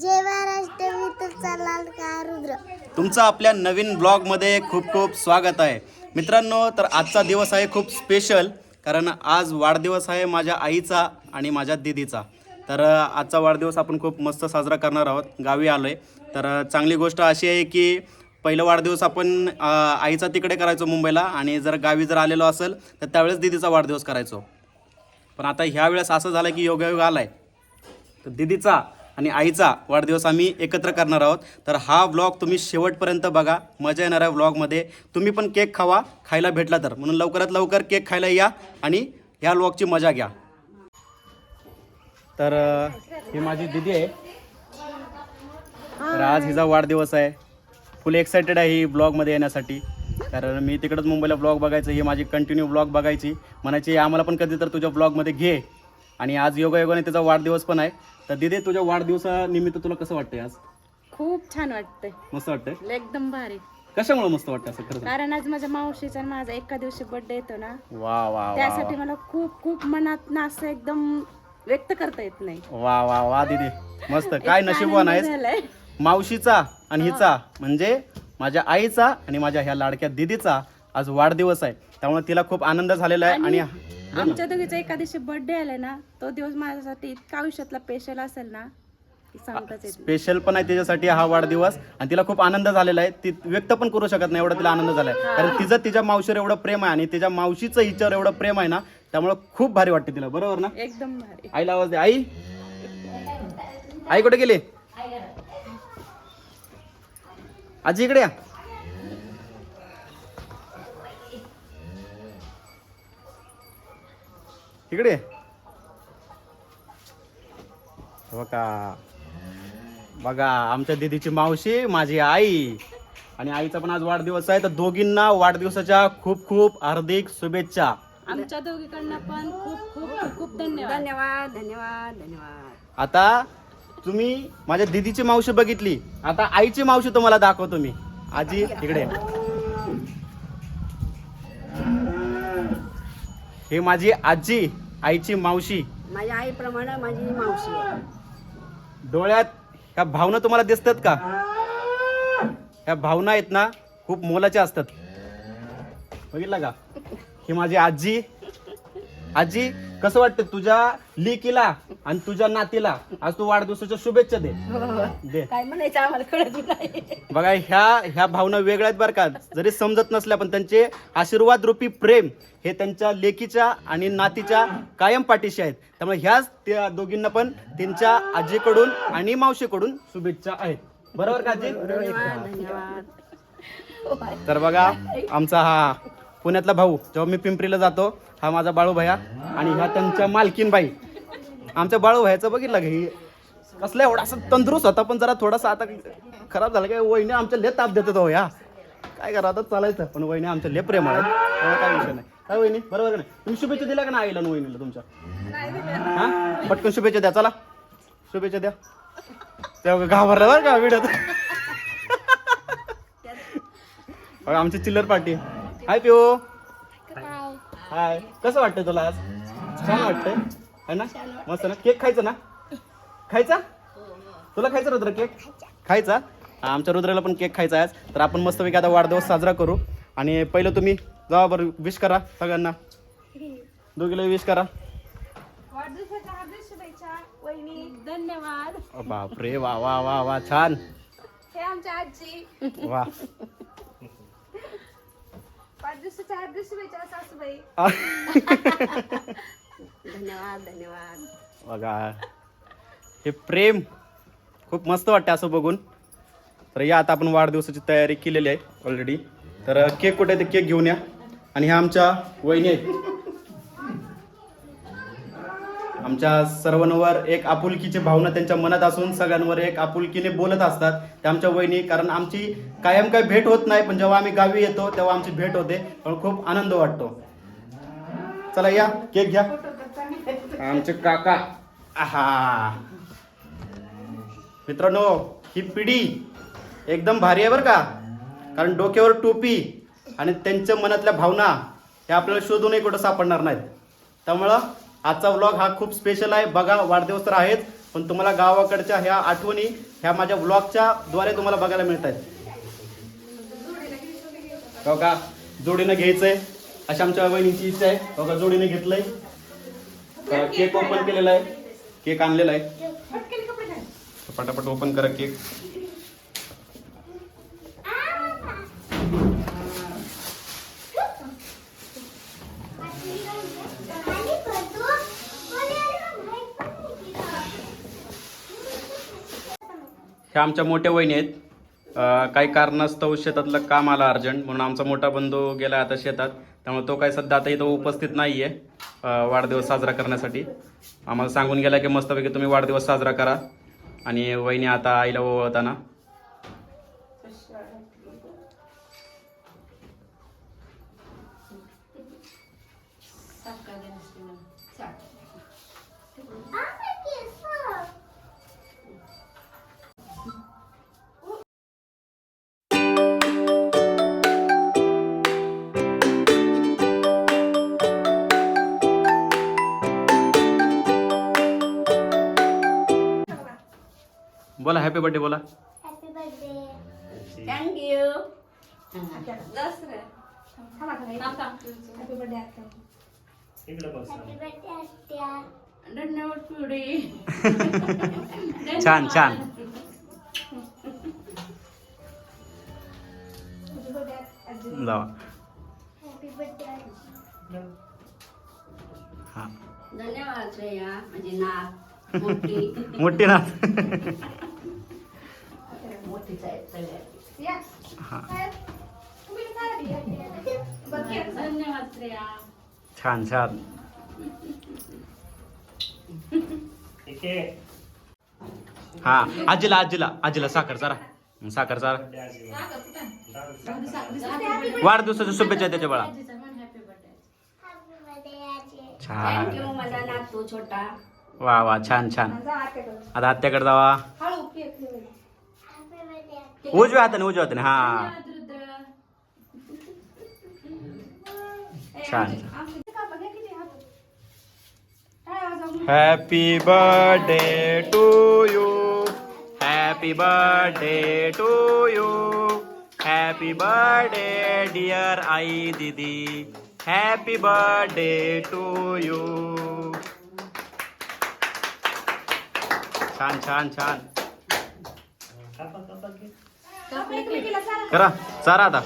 जय महाराष्ट्र मी तुमचा रुद्र. तुमचं आपल्या नवीन ब्लॉगमध्ये खूप खूप स्वागत आहे. मित्रांनो तर आजचा दिवस आहे खूप स्पेशल कारण आज वाढदिवस आहे माझ्या आईचा आणि माझ्या दिदीचा. तर आजचा वाढदिवस आपण खूप मस्त साजरा करणार आहोत. गावी आलो आहे तर चांगली गोष्ट अशी आहे की पहिला वाढदिवस आपण आईचा तिकडे करायचो मुंबईला आणि जर गावी जर आलेलो असेल तर त्यावेळेस दिदीचा वाढदिवस करायचो. पण आता ह्या वेळेस असं झालं की योगायोग आला आहे तर दिदीचा आणि आईचा वाढदिवस आम्ही एकत्र करणार आहोत. तर हा व्लॉग तुम्ही शेवटपर्यंत बघा. मजा येणार आहे व्लॉगमध्ये तुम्ही पण केक खावा. खायला भेटला तर. म्हणून लवकरात लवकर केक खायला या आणि ह्या व्लॉगची मजा घ्या. तर ही माझी दिदी आहे. तर आज हिचा वाढदिवस आहे. फुल एक्सायटेड आहे ही ब्लॉगमध्ये येण्यासाठी. कारण मी तिकडंच मुंबईला ब्लॉग बघायचं ही माझी कंटिन्यू ब्लॉग बघायची. म्हणायची आम्हाला पण कधी तर तुझ्या ब्लॉगमध्ये घे. आणि आज योगायोगाने तिचा वाढदिवस पण आहे. तर दिदी तुझ्या वाढदिवसानिमित्त तुला कसं वाटतंय आज? खूप छान वाटतंय. मस्त वाटतंय? एकदम भारी. कशामुळे मस्त वाटतं असं खरं कारण आज माझ्या मावशीचा आणि माझा एका दिवशी बर्थडे येतो ना. वा वा वा त्यासाठी मला खूप खूप मनात ना असं एकदम व्यक्त करता येत नाही. वा वा वा दिदी. मस्त. काय नशीबवान आहेस? झालंय. मावशीचा आणि हिचा. म्हणजे माझ्या आईचा आणि माझ्या ह्या लाडक्या दिदीचा आज वाढदिवस आहे. त्यामुळे तिला खूप आनंद झालेला आहे. आणि आमच्या दोघीचा एका दिवशी बर्थडे आलाय ना तो दिवस माझ्यासाठी इतका आयुष्यातला स्पेशल असेल ना की सांगताच येत नाही. स्पेशल पण आहे त्याच्यासाठी हा वाढदिवस आणि तिला खूप आनंद झालेला आहे. ती व्यक्त पण करू शकत नाही एवढा तिला आनंद झाला आहे कारण तिचं तिच्या मावशीवर एवढं प्रेम आहे आणि तिच्या मावशीचं हिच्यावर एवढं प्रेम आहे ना त्यामुळे खूप भारी वाटते तिला. बरोबर ना? एकदम भारी. आईला आवाज दे. आई? आई कुठे गेली? आजी इकडे या. इकडे. बघा बघा आमच्या दीदीची मावशी माझी आई आणि आईचा पण आज वाढदिवस आहे. तर दोघींना वाढदिवसाच्या खूप खूप हार्दिक शुभेच्छा. आमच्या दोघीकडनं पण खूप खूप खूप खूप धन्यवाद. धन्यवाद धन्यवाद धन्यवाद. आता तुम्ही माझ्या दिदीची मावशी बघितली. आता आईची मावशी तुम्हाला दाखवतो मी. आजी इकडे. हे माझी आजी आईची मावशी. माझ्या आईप्रमाणे माझी मावशी आहे. डोळ्यात ह्या भावना तुम्हाला दिसतात का? ह्या भावना आहेत ना खूप मोलाच्या असतात. बघितलं का? ही माझी आजी आजी कसं वाटतं तुझ्या लेकीला आणि तुझ्या नातीला? आज तू वाढदिवसाच्या शुभेच्छा दे. दे. काय म्हणायचं आम्हाला कळत नाही. बघा ह्या ह्या भावना वेगळ्या आहेत बरं का. जरी समजत नसल्या पण त्यांचे आशीर्वाद रूपी प्रेम हे त्यांच्या लेकीच्या आणि नातीच्या कायम पाठीशी आहेत. त्यामुळे ह्याच त्या दोघींना पण त्यांच्या आजीकडून आणि मावशीकडून शुभेच्छा आहेत. बरोबर का आजी? धन्यवाद. तर बघा आमचा हा पुण्यातला भाऊ जेव्हा मी पिंपरीला जातो हा माझा बाळू भैया आणि ह्या त्यांच्या मालकीन बाई. आमच्या बाळू भैयाचं बघितलं घे कसलं कसला एवढा असं तंदुरुस्त होता पण जरा थोडासा आता खराब झाला काय? वहिनी आमच्या लय ताप देतो हो या. काय करा आता चालायचं पण वहिनी आमच्या लय प्रेम आहेत. काय विषय नाही. काय वहिनी? बरोबर का नाही? तुम्ही शुभेच्छा दिल्या का ना आईला आणि वहिनीला तुमच्या? हा? पटकन शुभेच्छा द्या चला. शुभेच्छा द्या. तेव्हा घाबरला बरं का व्हिडिओ आमची चिल्लर पार्टी. हाय पिओ हाय कसं वाटतंय तुला आज? छान वाटतंय. है ना? मस्त ना? केक खायचा ना? खायचा? तुला खायचा रुद्र केक? खायचा? आमच्या रुद्राला पण केक खायचा आहे आज. तर आपण मस्तपैकी आता वाढदिवस साजरा करू. आणि पहिलं तुम्ही जावा बरं विश करा सगळ्यांना. दोघीला विश करा. धन्यवाद. बापरे. वा वा वा वा. छान. हे आमच्या आजी. वा. सासूबाई. धन्यवाद धन्यवाद. बघा हे प्रेम खूप मस्त वाटतं असं बघून. तर या आता आपण वाढदिवसाची तयारी केलेली आहे ऑलरेडी तर केक कुठे आहे ते केक घेऊन या. आणि ह्या आमच्या वहिनी आहेत. आमच्या सर्वांवर एक आपुलकीची भावना त्यांच्या मनात असून सगळ्यांवर एक आपुलकीने बोलत असतात. त्या आमच्या वहिनी कारण आमची कायम काही भेट होत नाही पण जेव्हा आम्ही गावी येतो तेव्हा आमची भेट होते. पण खूप आनंद वाटतो. चला या केक घ्या. आमचे काका. आहा. मित्रांनो ही पिढी एकदम भारी आहे बरं का? कारण डोक्यावर टोपी आणि त्यांच्या मनातल्या भावना हे आपल्याला शोधूनही कुठं सापडणार नाहीत. त्यामुळं आजचा व्लॉग हा खूप स्पेशल आहे. बघा वाढदिवस तर आहेच पण तुम्हाला गावाकडच्या ह्या आठवणी ह्या माझ्या ब्लॉगच्या द्वारे तुम्हाला बघायला मिळत आहेत हो का? जोडीनं घ्यायचंय. अशी आमच्या वहिनीची इच्छा आहे. हो का? जोडीने घेतलंय. केक ओपन केलेला आहे. केक आणलेला आहे. पटापट ओपन करा केक ह्या आमच्या मोठ्या वहिनी आहेत. काही कारणास्तव शेतातलं काम आलं अर्जंट म्हणून आमचा मोठा बंधू गेला आता शेतात. त्यामुळे तो काही सध्या आता इथं उपस्थित नाही आहे वाढदिवस साजरा करण्यासाठी. आम्हाला सांगून गेला की मस्तपैकी तुम्ही वाढदिवस साजरा करा. आणि वहिनी आता आईला ओवळताना बोला हॅपी बर्थडे बोला. Happy birthday thank you happy birthday आत्या धन्यवाद छान छान. जावा हॅपी बर्थडे हा. धन्यवाद श्रेया म्हणजे नाक मोठी. मोठी धन्यवाद श्रेया. छान छान. हा आजीला आजीला आजीला साखर चारा. मग साखर चारा. वाढदिवसाच्या शुभेच्छा त्याच्या बाळा. हॅपी बर्थडे आजी छान वा वा छान छान. आता आत्याकडे जावा. उजव्या हाताने उजव्या हा छान happy birthday to you happy birthday to you happy birthday dear आई दीदी हॅपी बर्थडे टू यू छान छान छान करा चारा आता.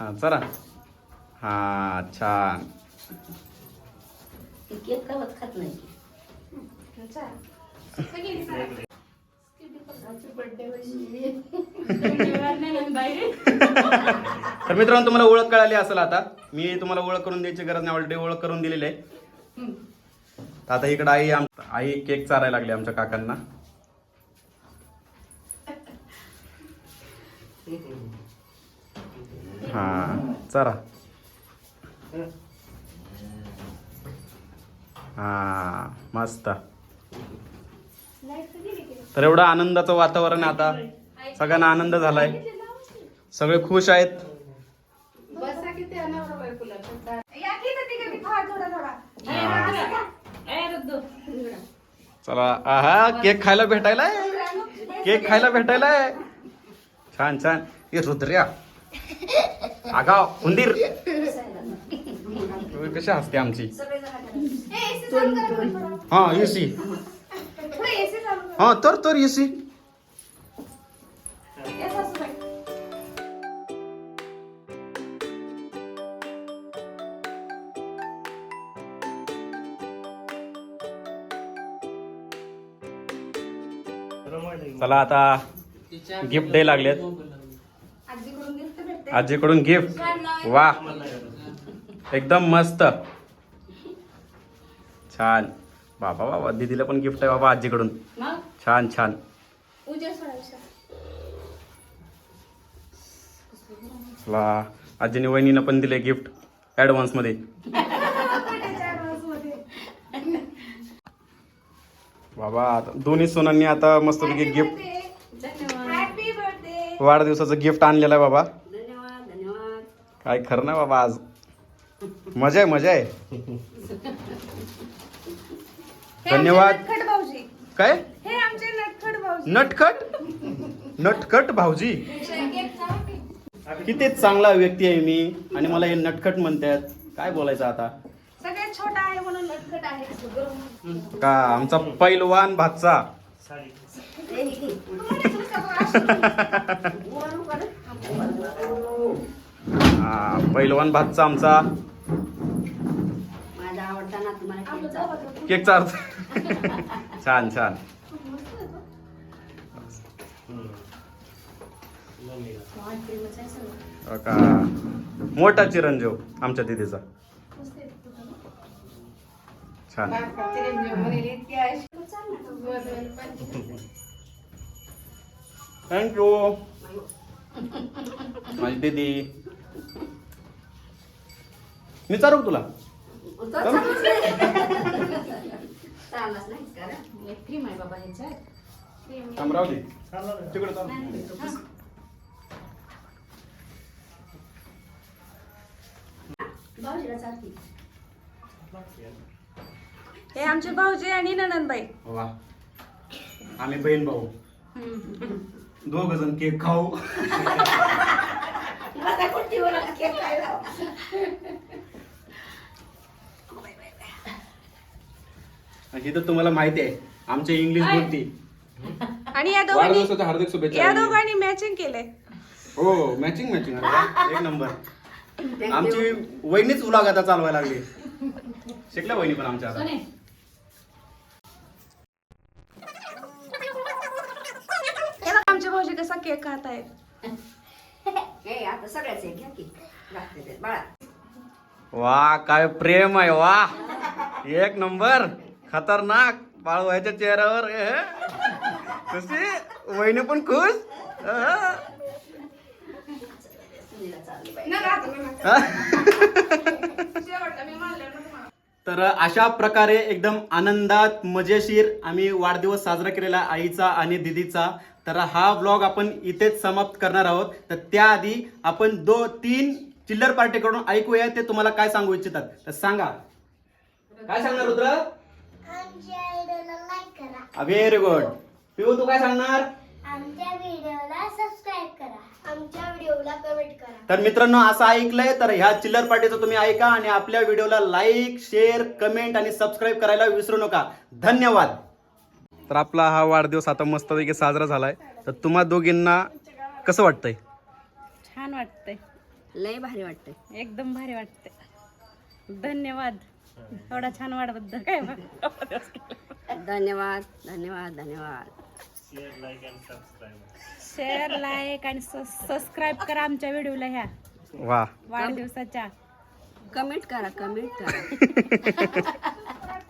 हा चला. हा छान. केक खात नाही. तर मित्रांनो तुम्हाला ओळख कळाली असेल आता. मी तुम्हाला ओळख करून द्यायची गरज नाही ऑलरेडी ओळख करून दिलेली आहे. तर आता इकडे आई आम आई केक चारायला लागली आमच्या काकांना. हा चारा. हा मस्त. तर एवढं आनंदाचं वातावरण आहे आता. सगळ्यांना आनंद झालाय. सगळे खुश आहेत. चला आहा केक खायला भेटायलाय. केक खायला भेटायलाय. छान छान. हे रुद्र्या. आगाव उंदीर. तुम्ही कशी हसते आमची? हा एसी हा तर तर एसी चला आता गिफ्ट डे लागलेत. आजीकडून गिफ्ट वा. एकदम मस्त. छान. बाबा बाबा दीदीला पण गिफ्ट आहे बाबा आजीकडून. छान छान. चला आजीने वहिनीनं पण दिले गिफ्ट ॲडव्हान्समध्ये. बाबा आता दोन्ही सोनांनी आता मस्तपैकी गिफ्ट हॅपी बर्थडे वाढदिवसाचं गिफ्ट आणलेलं आहे बाबा. धन्यवाद धन्यवाद. काय खरं ना बाबा आज. मजा आहे मजा आहे. धन्यवाद. काय? हे नटखट नटखट? भाऊजी? किती चांगला व्यक्ती आहे मी आणि मला हे नटखट म्हणतात. काय बोलायचं आता? सगळ्यात छोटा आहे म्हणून नटखट आहे. का? आमचा पैलवान भातचा. हा पैलवान भातचा आमचा. माझा आवडता ना तुम्हाला केकचा. केकचा अर्थ. छान छान. का? मोठा चिरंजीव आमच्या दिदीचा. छान. थँक्यू माझी दीदी. मी चालू का तुला? अमरावती. तिकडे हे आमचे भाऊजी आणि ननंदबाई. वा. आम्ही बहीण भाऊ. दोघ जण केक खाऊ. ही तर तुम्हाला माहिती आहे आमची इंग्लिश बोलती. आणि या दोघांनी हार्दिक शुभेच्छा या दोघांनी मॅचिंग केले हो मॅचिंग मॅचिंग एक नंबर. आमची वहिनीच उलाग आता चालवायला लागली. शिकल्या वहिनी पण आमच्या आता. बघा आमचे भाऊजी कसा केक खात आहेत आता सगळ्याच आहे घ्या की. लागते ते बाळा. वा काय प्रेम आहे वा. एक नंबर. खतरनाक. बाळवायच्या चेहऱ्यावर. कशी वहिनी पण खुश. तर अशा प्रकारे एकदम आनंदात मजेशीर आम्ही वाढदिवस साजरा केलेला आईचा आणि दिदीचा. तर हा ब्लॉग आपण इथेच समाप्त करणार आहोत. तर त्याआधी आपण दो तीन चिल्लर पार्टीकडून ऐकूया ते तुम्हाला काय सांगू इच्छितात. तर सांगा. काय सांगणार रुद्र? व्हेरी गुड पिऊ तू काय सांगणार? आमच्या व्हिडिओला सबस्क्राईब करा. आमच्या व्हिडिओला कमेंट करा. तर मित्रांनो असं ऐकलंय तर ह्या चिल्लर पार्टीचं तुम्ही ऐका आणि आपल्या व्हिडिओला लाईक शेअर कमेंट आणि सबस्क्राईब करायला विसरू नका. धन्यवाद. तर आपला हा वाढदिवस आता मस्तपैकी साजरा झालाय. तर तुम्हा दोघींना कसं वाटतंय? छान वाटतंय. लय भारी वाटतंय. एकदम भारी वाटतंय. धन्यवाद. एवढा छान वाढबद्दल काय धन्यवाद धन्यवाद धन्यवाद. Share like and subscribe share like आणि सबस्क्राईब करा आमच्या व्हिडिओला ह्या. वा. वाढदिवसाच्या. कमेंट करा कमेंट करा.